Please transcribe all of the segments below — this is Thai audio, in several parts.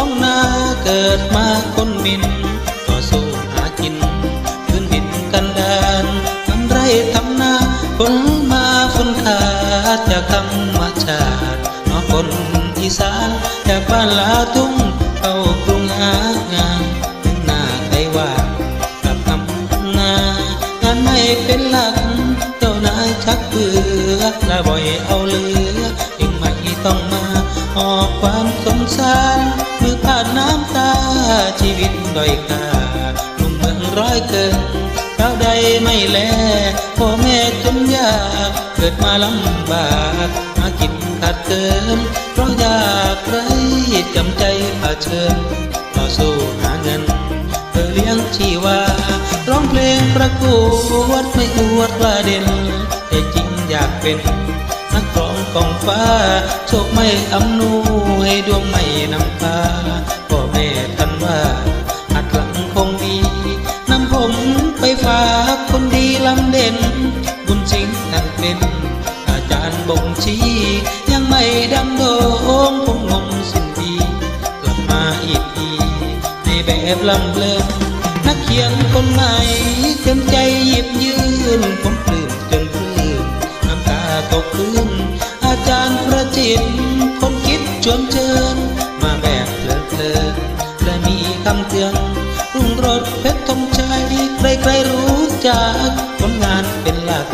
องนาเกิดมาคนมินต่อสู้หากินพื้นดินกันดานทำไรทำนาคนมาฝนขาดจากธรรมชาตินอคนอีสานจากบ้านลาทุ่งเข้ากรุงหางานหน้าไกว่ากับทำนางานไม่เป็นหลักเจ้านายชักเบื่อและบ่อยเอาเลือยังไม่ต้องมาออกความ ชีวิตด้อยค่าลุงเมืองร้อยเกินเราใดไม่แลพ่อแม่จนยากเกิดมาลำบากหากินขาดเกินเพราะอยากไรจำใจเชิญต่อสู้หาเงินเพื่อเลี้ยงชีวาร้องเพลงประกวดไม่อวดว่าเด่นแต่จริงอยากเป็นนักร้องกองฟ้าโชคไม่อำนวยดวงไม่นำพาาคนดีลำเด่น บุญจริงท่านเป็น อาจารย์บ่งชี้ ยังไม่ดังโดงผมงงสิ้นดีกลับมาอีกทีในแบบลำเลินนักเขียนคนใหม่เต็มใจหยิบยืนผมปลื้มจนปลื้มน้ำตาตกพื้นอาจารย์ประจิตคนคิดชวนเชิญมาแบบเพลินเพลิน และมีคำเตือนรุ่งรดเพชรธงชัยใครๆรู้จักผลงานเป็นหลัก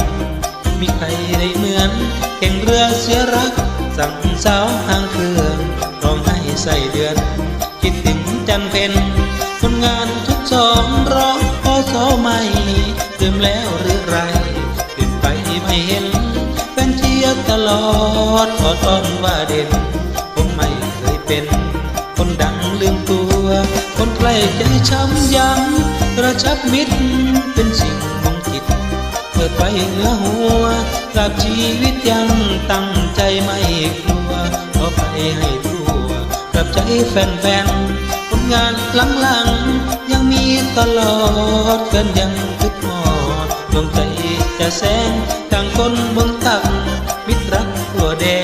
มีใครได้เหมือนแข่งเรือเสียรัก สั่งสาวหางเครื่องร้องให้ใส่เดือน คิดถึงจันเพนคนงานทุกสองร้องพอสอใหม่เติมแล้วหรือไรติดไปไม่เห็นแฟนเชียร์ตลอดขอต้อนว่าเด่นผมไม่เคยเป็น คนดังลืมตัว คนใกล้ใจช้ำย้ำกระชับมิตรเป็นสิ่งมงคิดเปิดไฟเหนือหัวกลับชีวิตยังตั้งใจไม่กลัวขอไปให้ทั่วกลับใจแฟนๆผลงานหลังๆ ยังมีตลอดเกินยังคิดหอดดวงใจจะแสงต่างคนบนตักมิตรรักตัวแดง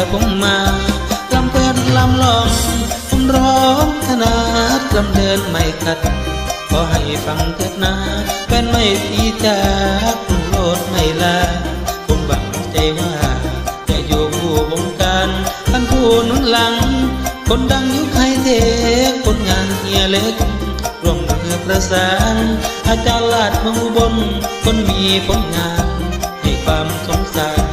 อผมมาลำเพลินลำลองผมร้องถนัดลำเดินไม่ขัดขอให้ฟังเถิดนะเป็นไม่ตีจากกรุงโลดไม่ลาผมหวังใจว่า จะอยู่ผู้วงการท่านผู้นุนหลัง คนดังยุคไฮเทคนงานเฮียเล็กร่วมมือประสาน อาจารย์ลาดมืองบลคนมีผลงานให้ความสงสาร